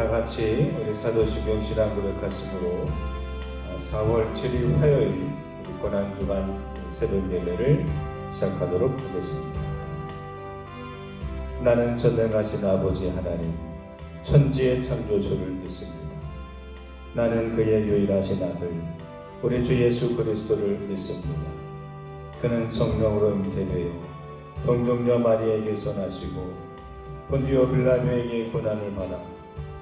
다 같이 우리 사도신경 신앙 고백하심으로 4월 7일 화요일 우리 고난주간 새벽 예배를 시작하도록 하겠습니다. 나는 전능하신 아버지 하나님, 천지의 창조주를 믿습니다. 나는 그의 유일하신 아들, 우리 주 예수 그리스도를 믿습니다. 그는 성령으로 잉태되어 동정녀 마리아에게서 나시고 본디오 빌라도에게 고난을 받아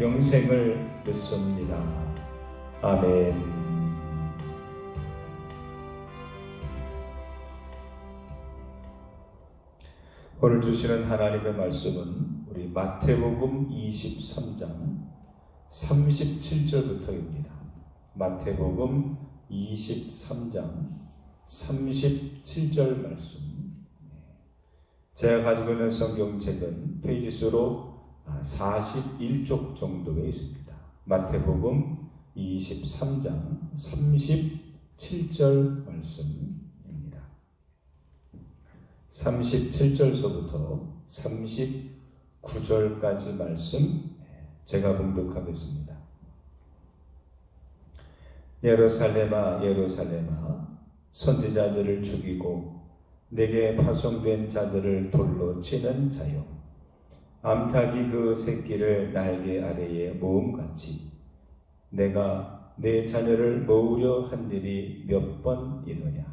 영생을 믿습니다. 아멘. 오늘 주시는 하나님의 말씀은 우리 마태복음 23장 37절부터입니다. 마태복음 23장 37절 말씀. 제가 가지고 있는 성경책은 페이지 수로 41쪽 정도에 있습니다. 마태복음 23장 37절 말씀입니다. 37절서부터 39절까지 말씀 제가 봉독하겠습니다. 예루살렘아 예루살렘아 선지자들을 죽이고 내게 파송된 자들을 돌로 치는 자요 암탉이 그 새끼를 날개 아래에 모음같이 내가 내 자녀를 모으려 한 일이 몇 번이더냐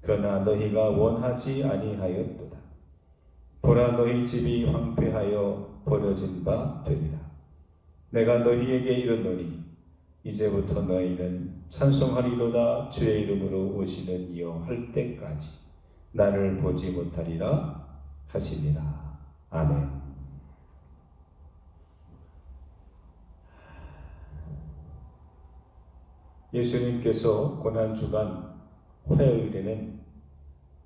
그러나 너희가 원하지 아니하였도다 보라 너희 집이 황폐하여 버려진 바 되리라 내가 너희에게 이르노니 이제부터 너희는 찬송하리로다 주의 이름으로 오시는 이여 할 때까지 나를 보지 못하리라 하시니라. 아멘. 예수님께서 고난 주간 화요일에는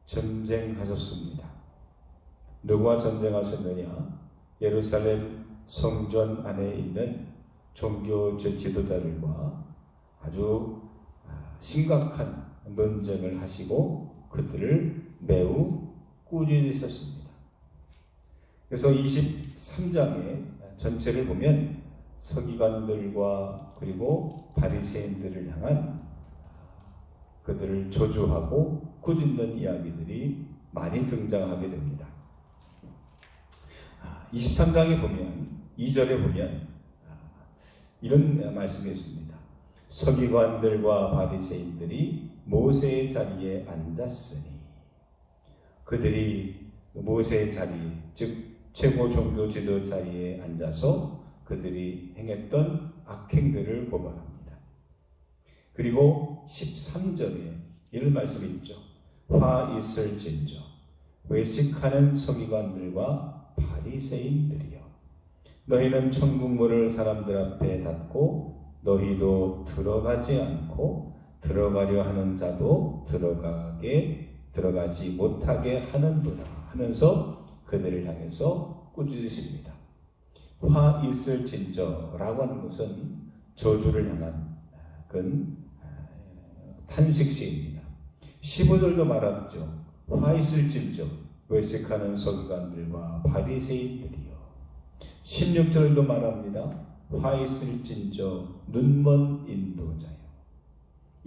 전쟁하셨습니다. 누구와 전쟁하셨느냐? 예루살렘 성전 안에 있는 종교 지도자들과 아주 심각한 논쟁을 하시고 그들을 매우 꾸짖으셨습니다. 그래서 23장의 전체를 보면 서기관들과 그리고 바리새인들을 향한 그들을 조주하고 꾸짖는 이야기들이 많이 등장하게 됩니다. 23장에 보면 2절에 보면 이런 말씀이 있습니다. 서기관들과 바리새인들이 모세의 자리에 앉았으니 그들이 모세의 자리, 즉 최고 종교 지도 자리에 앉아서 그들이 행했던 악행들을 고발합니다. 그리고 13절에 이런 말씀이 있죠. 화 있을 진저 외식하는 서기관들과 바리새인들이여 너희는 천국문을 사람들 앞에 닫고 너희도 들어가지 않고 들어가려 하는 자도 들어가게 들어가지 못하게 하는구나 하면서 그들을 향해서 꾸짖으십니다. 화 있을 진저라고 하는 것은 저주를 향한 그런 탄식시입니다. 15절도 말하죠. 화 있을 진저 외식하는 서기관들과 바리새인들이요. 16절도 말합니다. 화 있을 진저 눈먼 인도자요.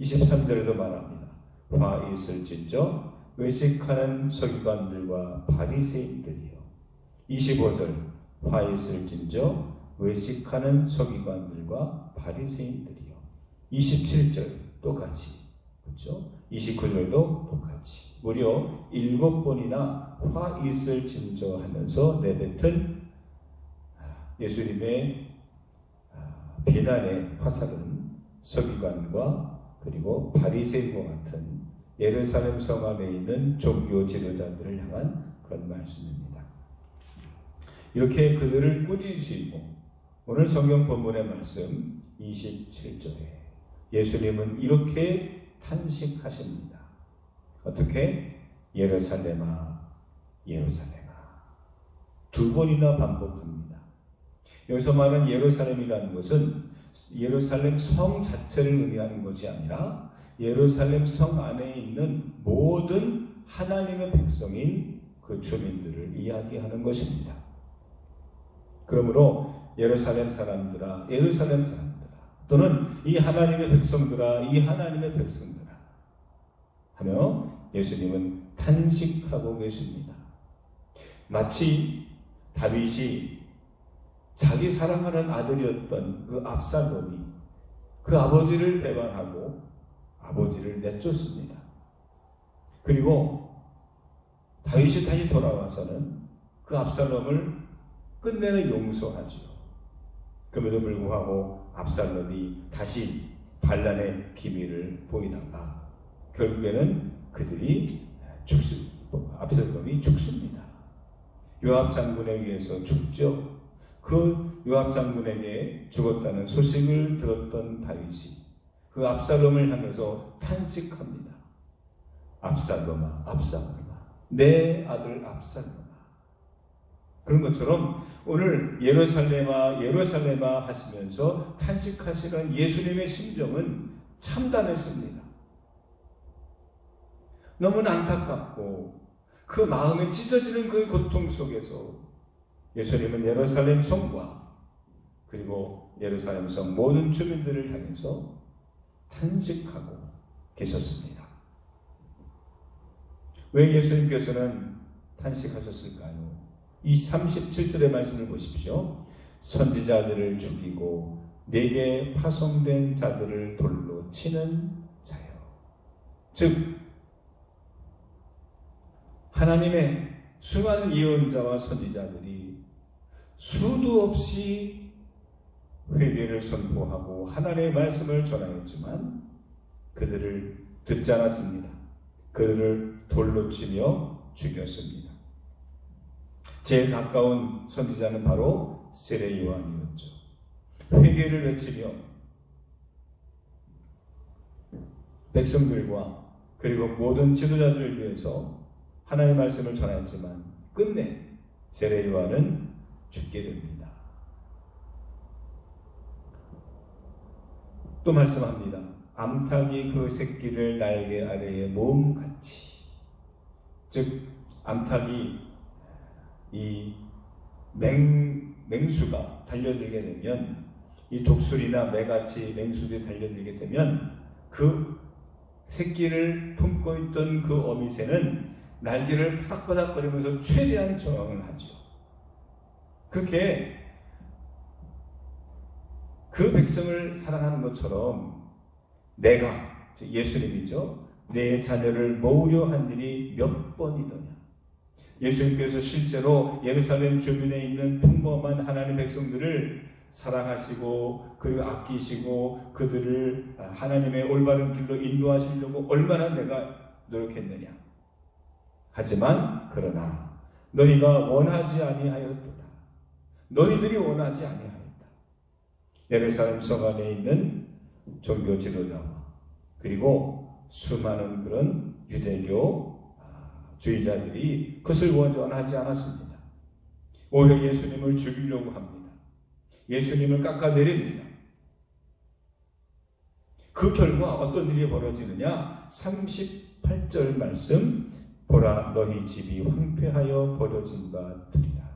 23절도 말합니다. 화 있을 진저 외식하는 서기관들과 바리새인들이요. 25절 화 있을 진저 외식하는 서기관들과 바리새인들이요. 27절 똑같이 그렇죠? 29절도 똑같이 무려 일곱 번이나 화 있을 진저 하면서 내뱉은 예수님의 비난의 화살은 서기관과 그리고 바리새인과 같은 예루살렘 성 안에 있는 종교 지도자들을 향한 그런 말씀입니다. 이렇게 그들을 꾸짖으시고 오늘 성경 본문의 말씀 27절에 예수님은 이렇게 탄식하십니다. 어떻게? 예루살렘아, 예루살렘아. 두 번이나 반복합니다. 여기서 말하는 예루살렘이라는 것은 예루살렘 성 자체를 의미하는 것이 아니라 예루살렘 성 안에 있는 모든 하나님의 백성인 그 주민들을 이야기하는 것입니다. 그러므로 예루살렘 사람들아, 예루살렘 사람들아, 또는 이 하나님의 백성들아, 이 하나님의 백성들아 하며 예수님은 탄식하고 계십니다. 마치 다윗이 자기 사랑하는 아들이었던 그 압살롬이 그 아버지를 배반하고 아버지를 내쫓습니다. 그리고 다윗이 다시 돌아와서는 그 압살롬을 끝내는 용서하지요. 그럼에도 불구하고 압살롬이 다시 반란의 기미를 보이다가 결국에는 그들이 죽습니다. 압살롬이 죽습니다. 요압 장군에 의해서 죽죠. 그 요압 장군에게 죽었다는 소식을 들었던 다윗이 그 압살롬을 향해서 탄식합니다. 압살롬아, 압살롬아, 내 아들 압살롬아. 그런 것처럼 오늘 예루살렘아, 예루살렘아 하시면서 탄식하시는 예수님의 심정은 참담했습니다. 너무나 안타깝고 그 마음에 찢어지는 그 고통 속에서 예수님은 예루살렘 성과 그리고 예루살렘 성 모든 주민들을 향해서 탄식하고 계셨습니다. 왜 예수님께서는 탄식하셨을까요? 이 37절의 말씀을 보십시오. 선지자들을 죽이고 내게 파송된 자들을 돌로 치는 자요. 즉 하나님의 수많은 예언자와 선지자들이 수도 없이 회개를 선포하고 하나님의 말씀을 전하였지만 그들을 듣지 않았습니다. 그들을 돌로 치며 죽였습니다. 제일 가까운 선지자는 바로 세례 요한이었죠. 회개를 외치며 백성들과 그리고 모든 지도자들을 위해서 하나님의 말씀을 전하였지만 끝내 세례 요한은 죽게 됩니다. 또 말씀합니다. 암탉이 그 새끼를 날개 아래에 모음같이 즉 암탉이 이 맹, 맹수가 달려들게 되면 이 독수리나 매같이 맹수들이 달려들게 되면 그 새끼를 품고 있던 그 어미새는 날개를 파닥파닥거리면서 최대한 저항을 하죠. 그렇게 그 백성을 사랑하는 것처럼 내가 예수님이죠. 내 자녀를 모으려 한 일이 몇 번이더냐. 예수님께서 실제로 예루살렘 주변에 있는 평범한 하나님 백성들을 사랑하시고 그리고 아끼시고 그들을 하나님의 올바른 길로 인도하시려고 얼마나 내가 노력했느냐. 하지만 그러나 너희가 원하지 아니하였도다. 너희들이 원하지 아니하였다. 예루살렘 성 안에 있는 종교 지도자와 그리고 수많은 그런 유대교 주의자들이 그것을 원하지 않았습니다. 오히려 예수님을 죽이려고 합니다. 예수님을 깎아내립니다. 그 결과 어떤 일이 벌어지느냐? 38절 말씀 보라 너희 집이 황폐하여 버려진 바 되리라.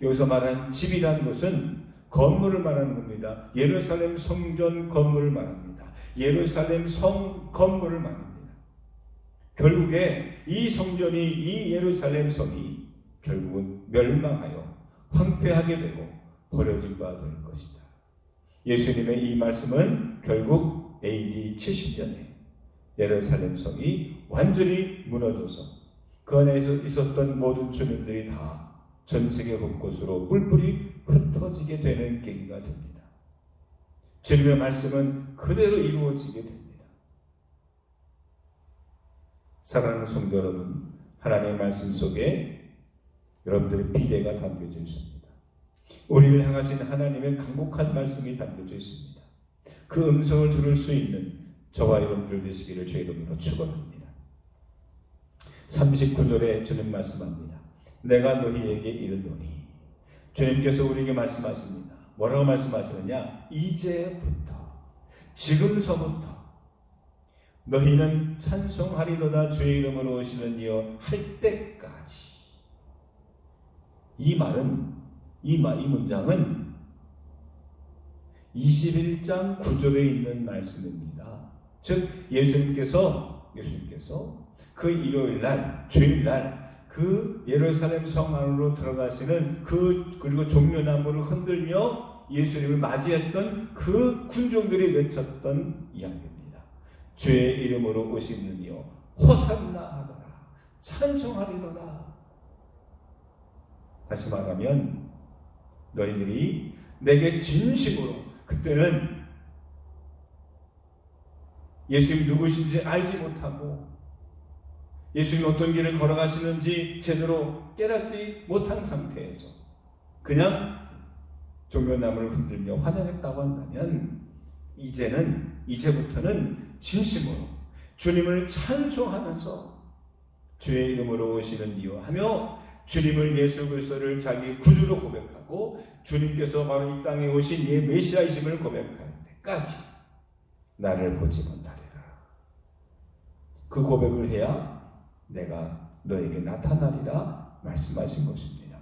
여기서 말한 집이란 것은 건물을 말하는 겁니다. 예루살렘 성전 건물을 말합니다. 예루살렘 성 건물을 말합니다. 결국에 이 성전이 이 예루살렘 성이 결국은 멸망하여 황폐하게 되고 버려질 바될 것이다. 예수님의 이 말씀은 결국 AD 70년에 예루살렘 성이 완전히 무너져서 그 안에서 있었던 모든 주민들이 다 전 세계 곳곳으로 뿔뿔이 흩어지게 되는 계기가 됩니다. 주님의 말씀은 그대로 이루어지게 됩니다. 사랑하는 성도 여러분, 하나님의 말씀 속에 여러분들의 비대가 담겨져 있습니다. 우리를 향하신 하나님의 강곡한 말씀이 담겨져 있습니다. 그 음성을 들을 수 있는 저와 여러분들 되시기를 주의 이름으로 축원합니다. 39절에 주님 말씀합니다. 내가 너희에게 이르노니 주님께서 우리에게 말씀하십니다. 뭐라고 말씀하시느냐? 이제부터 지금서부터 너희는 찬송하리로다 주의 이름으로 오시는 이여 할 때까지 이 말은 이, 말, 이 문장은 21장 9절에 있는 말씀입니다. 즉 예수님께서 예수님께서 그 일요일 날 주일 날 그 예루살렘 성 안으로 들어가시는 그 그리고 종려나무를 흔들며 예수님을 맞이했던 그 군종들이 외쳤던 이야기입니다. 주의 이름으로 오시는 이여 호산나 하더라 찬송하리로다. 다시 말하면 너희들이 내게 진심으로 그때는 예수님 누구신지 알지 못하고 예수님 어떤 길을 걸어가시는지 제대로 깨닫지 못한 상태에서 그냥 종려나무를 흔들며 환영했다고 한다면 이제는 이제부터는 진심으로 주님을 찬송하면서 주의 이름으로 오시는 이유 하며 주님을 예수 그리스도를 자기 구주로 고백하고 주님께서 바로 이 땅에 오신 예 메시아이심을 고백할 때까지 나를 보지 못하리라. 그 고백을 해야 내가 너에게 나타나리라 말씀하신 것입니다.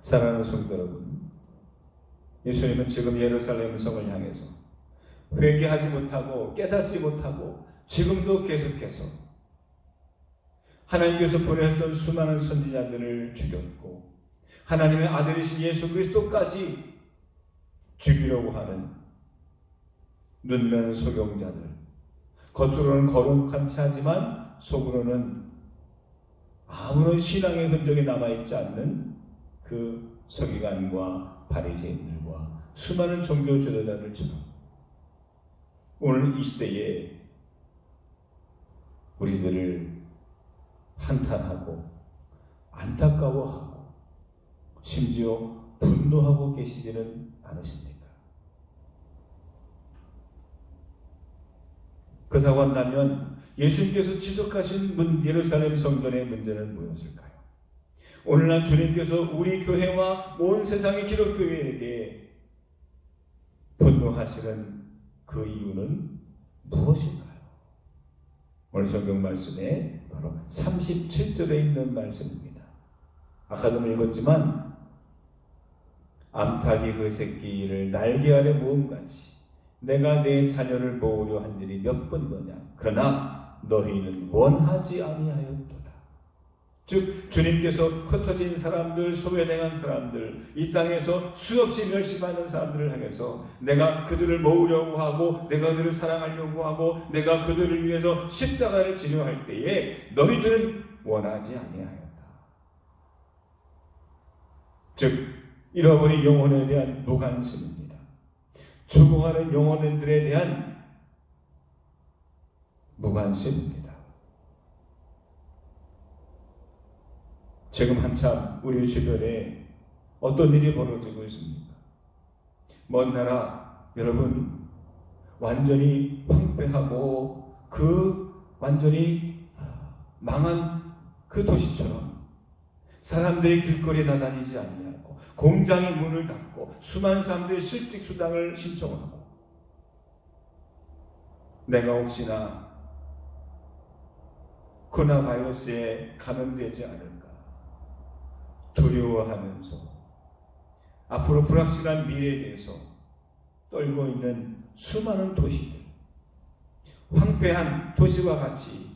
사랑하는 성도 여러분, 예수님은 지금 예루살렘 성을 향해서 회개하지 못하고 깨닫지 못하고 지금도 계속해서 하나님께서 보내셨던 수많은 선지자들을 죽였고 하나님의 아들이신 예수 그리스도까지 죽이려고 하는 눈면 소경자들. 겉으로는 거룩한 체하지만 속으로는 아무런 신앙의 흔적이 남아있지 않는 그 서기관과 바리새인들과 수많은 종교 지도자들처럼 오늘 이 시대에 우리들을 한탄하고 안타까워하고 심지어 분노하고 계시지는 않으십니까? 그렇다고 한다면 예수님께서 지적하신 문 예루살렘 성전의 문제는 무엇일까요? 오늘날 주님께서 우리 교회와 온 세상의 기독교회에게 분노하시는 그 이유는 무엇인가요? 오늘 성경 말씀에 바로 37절에 있는 말씀입니다. 아까도 읽었지만 암탉이 그 새끼를 날개 아래 모음같이 내가 내 자녀를 모으려 한 일이 몇 번이냐 그러나 너희는 원하지 아니하였도다. 즉 주님께서 흩어진 사람들, 소외당한 사람들, 이 땅에서 수없이 멸시받는 사람들을 향해서 내가 그들을 모으려고 하고 내가 그들을 사랑하려고 하고 내가 그들을 위해서 십자가를 지려할 때에 너희들은 원하지 아니하였다. 즉 잃어버린 영혼에 대한 무관심입니다. 죽어가는 영혼들에 대한 무관심입니다. 지금 한참 우리 주변에 어떤 일이 벌어지고 있습니까? 먼 나라 여러분 완전히 황폐하고 그 완전히 망한 그 도시처럼 사람들이 길거리에 나다니지 않냐고 공장이 문을 닫고 수많은 사람들이 실직 수당을 신청하고 내가 혹시나 코로나 바이러스에 감염되지 않을까 두려워하면서 앞으로 불확실한 미래에 대해서 떨고 있는 수많은 도시들, 황폐한 도시와 같이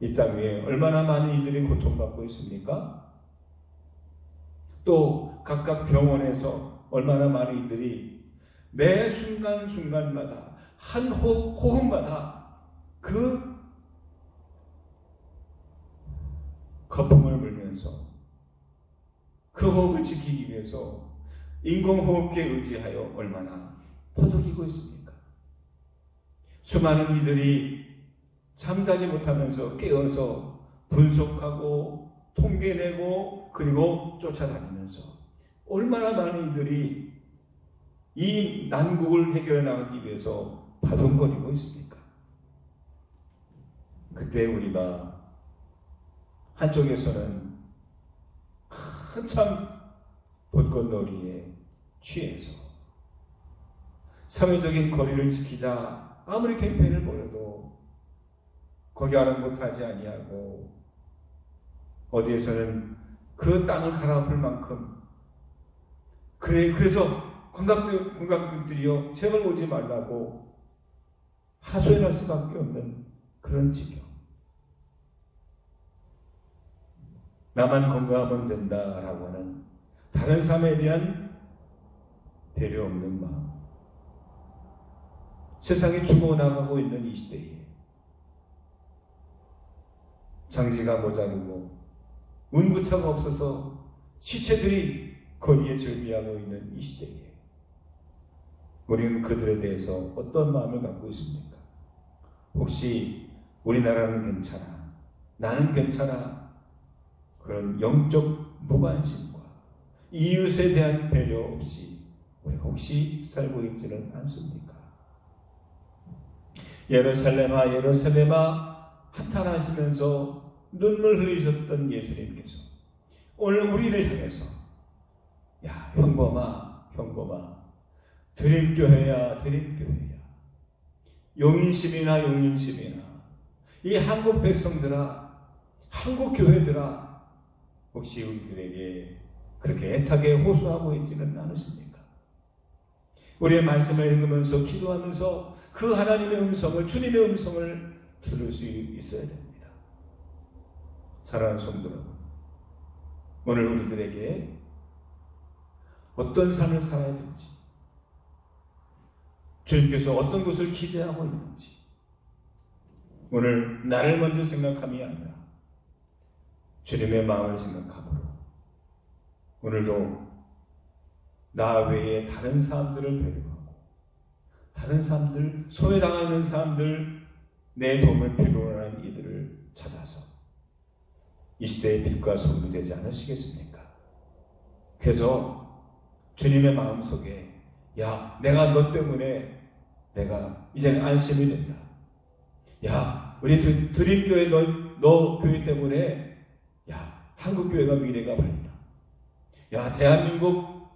이 땅 위에 얼마나 많은 이들이 고통받고 있습니까? 또 각각 병원에서 얼마나 많은 이들이 매 순간순간마다 한 호, 호흡마다 그 불면서 그 호흡을 지키기 위해서 인공호흡기에 의지하여 얼마나 퍼덕이고 있습니까? 수많은 이들이 잠자지 못하면서 깨어서 분석하고 통계내고 그리고 쫓아다니면서 얼마나 많은 이들이 이 난국을 해결해 나가기 위해서 바둥거리고 있습니까? 그때 우리가 한쪽에서는 한참 벚꽃놀이에 취해서 사회적인 거리를 지키자 아무리 캠페인을 벌여도 거기 아랑곳하지 아니하고 어디에서는 그 땅을 갈아엎을 만큼 그래 그래서 관광들 관광객들이요 제발 오지 말라고 하소연할 수밖에 없는 그런 지경. 나만 건강하면 된다라고 하는 다른 삶에 대한 배려 없는 마음. 세상이 죽어 나가고 있는 이 시대에 장지가 모자르고 운구차가 없어서 시체들이 거리에 즐비하고 있는 이 시대에 우리는 그들에 대해서 어떤 마음을 갖고 있습니까? 혹시 우리나라는 괜찮아, 나는 괜찮아 그런 영적 무관심과 이웃에 대한 배려 없이 우리 혹시 살고 있지는 않습니까? 예루살렘아 예루살렘아 한탄하시면서 눈물 흘리셨던 예수님께서 오늘 우리를 향해서 야 형범아 형범아 드림교회야 드림교회야 용인심이나 용인심이나 이 한국 백성들아 한국 교회들아 혹시 우리들에게 그렇게 애타게 호소하고 있지는 않으십니까? 우리의 말씀을 읽으면서 기도하면서 그 하나님의 음성을 주님의 음성을 들을 수 있어야 됩니다. 사랑하는 성도 여러분, 오늘 우리들에게 어떤 삶을 살아야 될지, 주님께서 어떤 것을 기대하고 있는지, 오늘 나를 먼저 생각함이 아니라 주님의 마음을 생각함으로 오늘도 나 외에 다른 사람들을 배려하고 다른 사람들 소외당하 있는 사람들 내 도움을 필요로 하는 이들을 찾아서 이 시대의 빛과 소금이 되지 않으시겠습니까? 그래서 주님의 마음속에 야 내가 너 때문에 내가 이제는 안심이 된다. 야 우리 드- 드림교회 너, 너 교회 때문에 야 한국교회가 미래가 밝다. 야 대한민국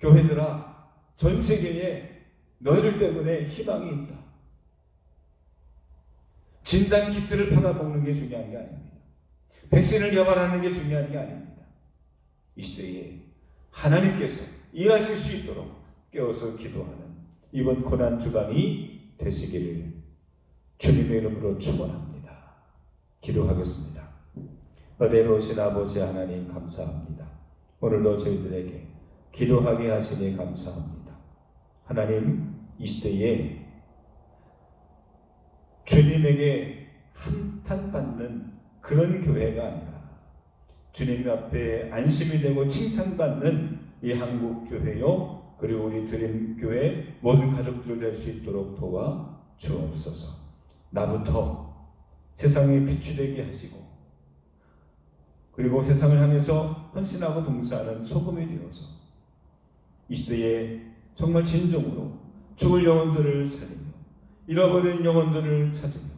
교회들아 전 세계에 너희들 때문에 희망이 있다. 진단 키트를 팔아먹는 게 중요한 게 아닙니다. 백신을 개발하는 게 중요한 게 아닙니다. 이 시대에 하나님께서 일하실 수 있도록 깨워서 기도하는 이번 고난 주간이 되시기를 주님의 이름으로 축원합니다. 기도하겠습니다. 오신 아버지 하나님 감사합니다. 오늘도 저희들에게 기도하게 하시니 감사합니다. 하나님 이 시대에 주님에게 한탄받는 그런 교회가 아니라 주님 앞에 안심이 되고 칭찬받는 이 한국 교회요 그리고 우리 드림 교회 모든 가족들 될 수 있도록 도와 주옵소서. 나부터 세상에 빛이 되게 하시고 그리고 세상을 향해서 헌신하고 봉사하는 소금이 되어서 이 시대에 정말 진정으로 죽을 영혼들을 살리며 잃어버린 영혼들을 찾으며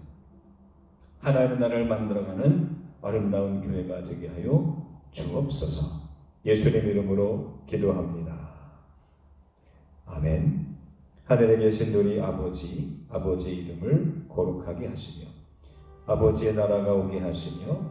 하나님의 나라를 만들어가는 아름다운 교회가 되게 하여 주옵소서. 예수님 이름으로 기도합니다. 아멘. 하늘에 계신 우리 아버지, 아버지의 이름을 거룩하게 하시며 아버지의 나라가 오게 하시며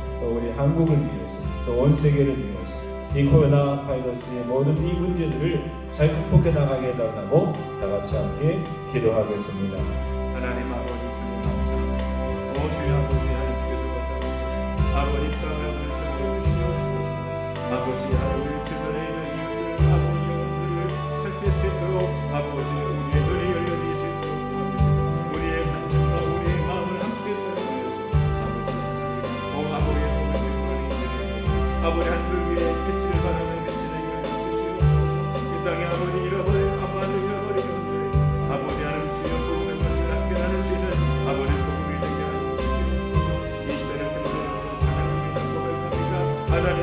또 우리 한국을 위해서 또 온 세계를 위해서 이 코로나 바이러스의 모든 이 문제들을 잘 극복해 나가게 해달라고 다 같이 함께 기도하겠습니다. 하나님 아버지 주님 감사합니다. 오 주여 아버지 하나님께서 걷다 오셔서 아버지 땅을 세워 주시옵소서. 아버지 하나님의 주변에 있는 고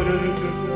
아버